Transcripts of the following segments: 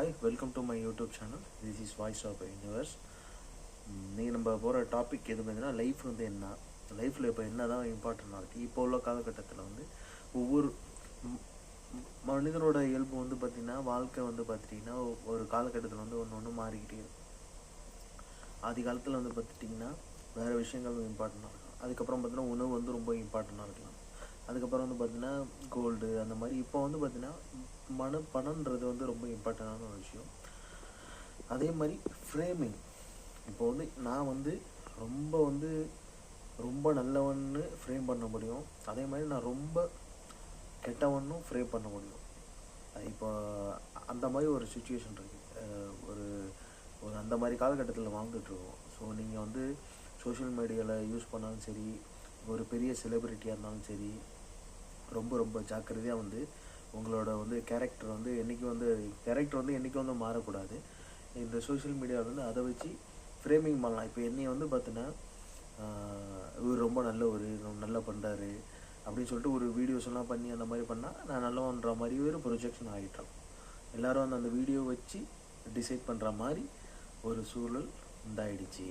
Hi welcome to my YouTube channel this is voice of universe நீங்கள் நம்ம போகிற topic எது பார்த்தீங்கன்னா லைஃப் வந்து என்ன? லைஃப்பில் இப்போ என்ன தான் இம்பார்ட்டண்டாக இருக்குது இப்போ உள்ள காலகட்டத்தில் வந்து ஒவ்வொரு மனிதனோட இயல்பு வந்து பார்த்திங்கன்னா வாழ்க்கை வந்து பார்த்துட்டிங்கன்னா ஒரு காலகட்டத்தில் வந்து ஒன்று ஒன்று மாறிக்கிட்டே இருக்கும். ஆதி காலத்தில் வந்து பார்த்துட்டிங்கன்னா வேறு விஷயங்கள் இம்பார்ட்டண்ட்டாக இருக்கும். அதுக்கப்புறம் பார்த்தீங்கன்னா உணவு வந்து ரொம்ப இம்பார்ட்டண்ட்டாக இருக்கலாம். அதுக்கப்புறம் வந்து பார்த்திங்கன்னா கோல்டு அந்த மாதிரி. இப்போ வந்து பார்த்திங்கன்னா மன பணன்றது வந்து ரொம்ப இம்பார்ட்டண்டான ஒரு விஷயம். அதே மாதிரி ஃப்ரேமிங் இப்போ வந்து நான் வந்து ரொம்ப வந்து ரொம்ப நல்லவன்னு ஃப்ரேம் பண்ண முடியும். அதே மாதிரி நான் ரொம்ப கெட்டவனும் ஃப்ரேம் பண்ண முடியும். இப்போ அந்த மாதிரி ஒரு சுச்சுவேஷன் இருக்குது ஒரு ஒரு அந்த மாதிரி காலகட்டத்தில் வாழ்ந்துட்டுருக்கோம் ஸோ நீங்கள் வந்து சோஷியல் மீடியாவில் யூஸ் பண்ணாலும் சரி ஒரு பெரிய செலிபிரிட்டியாக இருந்தாலும் சரி ரொம்ப ரொம்ப ஜாக்கிரதையாக வந்து உங்களோட வந்து கேரக்டர் வந்து என்றைக்கும் வந்து கேரக்டர் வந்து என்றைக்கும் வந்து மாறக்கூடாது. இந்த சோஷியல் மீடியாவில் வந்து அதை வச்சு ஃப்ரேமிங் பண்ணலாம். இப்போ என்னையை வந்து பார்த்தீங்கன்னா இவர் ரொம்ப நல்லவர் ஒரு நல்லா பண்ணுறாரு அப்படின்னு சொல்லிட்டு ஒரு வீடியோஸ் எல்லாம் பண்ணி அந்த மாதிரி பண்ணால் நான் நல்லவன்ற மாதிரி ஒரு ப்ரொஜெக்ஷன் ஆகிட்டோம் எல்லாரும் வந்து அந்த வீடியோ வச்சு டிசைட் பண்ணுற மாதிரி ஒரு சூழல் உண்டாயிடுச்சு.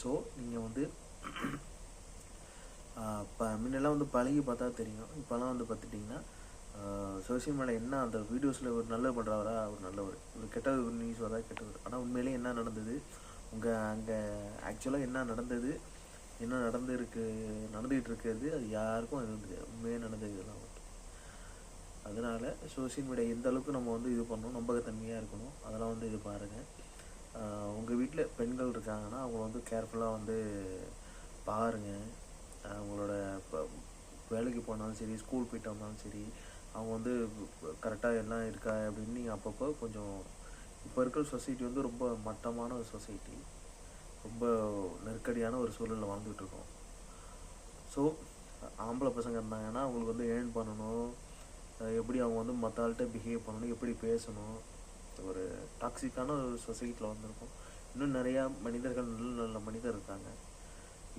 ஸோ நீங்கள் வந்து இப்போ முன்னெல்லாம் வந்து பழகி பார்த்தா தெரியும். இப்போல்லாம் வந்து பார்த்துட்டிங்கன்னா சோஷியல் மீடியா என்ன அந்த வீடியோஸில் ஒரு நல்லது பண்ணுறவரா ஒரு நல்லவர். ஒரு கெட்டது ஒரு நியூஸ் வரா கெட்டவர். ஆனால் உண்மையிலேயே என்ன நடந்தது? உங்கள் அங்கே ஆக்சுவலாக என்ன நடந்தது? என்ன நடந்துருக்கு நடந்துகிட்டு இருக்கிறது? அது யாருக்கும் அது வந்து உண்மையாக நடந்தது இதெல்லாம் அதனால் சோஷியல் மீடியா எந்த அளவுக்கு நம்ம வந்து இது பண்ணணும்? நம்பகத்தன்மையாக இருக்கணும். அதெல்லாம் வந்து இது பாருங்கள் உங்கள் வீட்டில் பெண்கள் இருக்காங்கன்னா அவங்கள வந்து கேர்ஃபுல்லாக வந்து பாருங்கள் அவங்களோட வேலைக்கு போனாலும் சரி ஸ்கூல் போயிட்டு வந்தாலும் சரி அவங்க வந்து கரெக்டாக எல்லாம் இருக்கா அப்படின்னு நீங்கள் அப்பப்போ கொஞ்சம் இப்போ இருக்கிற சொசைட்டி வந்து ரொம்ப மட்டமான ஒரு சொசைட்டி ரொம்ப நெருக்கடியான ஒரு சூழலில் வாழ்ந்துகிட்ருக்கோம் ஸோ ஆம்பளை பசங்க இருந்தாங்கன்னா அவங்களுக்கு வந்து ஏர்ன் பண்ணணும். எப்படி அவங்க வந்து மற்ற ஆள்கிட்ட பிஹேவ் பண்ணணும் எப்படி பேசணும். ஒரு டாக்ஸிக்கான ஒரு சொசைட்டியில் வந்திருக்கோம். இன்னும் நிறையா மனிதர்கள் நல்ல நல்ல மனிதர் இருக்காங்க.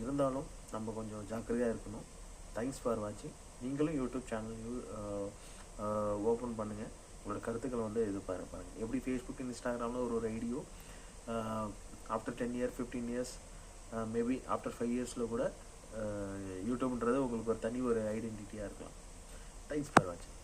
இருந்தாலும் நம்ம கொஞ்சம் ஜாக்கிரதையாக இருக்கணும். தேங்க்ஸ் ஃபார் வாட்சிங் நீங்களும் யூடியூப் சேனல் ஓப்பன் பண்ணுங்கள் உங்களோட கருத்துக்களை வந்து இது பாரு பாருங்கள் எப்படி ஃபேஸ்புக் இன்ஸ்டாகிராமில் ஒரு ஒரு ஐடியோ after ten year fifteen years maybe after five இயர்ஸில் கூட uh, யூடியூப்ன்றது உங்களுக்கு ஒரு தனி ஒரு ஐடென்டிட்டியாக இருக்கலாம். தேங்க்ஸ் ஃபார் வாட்சிங்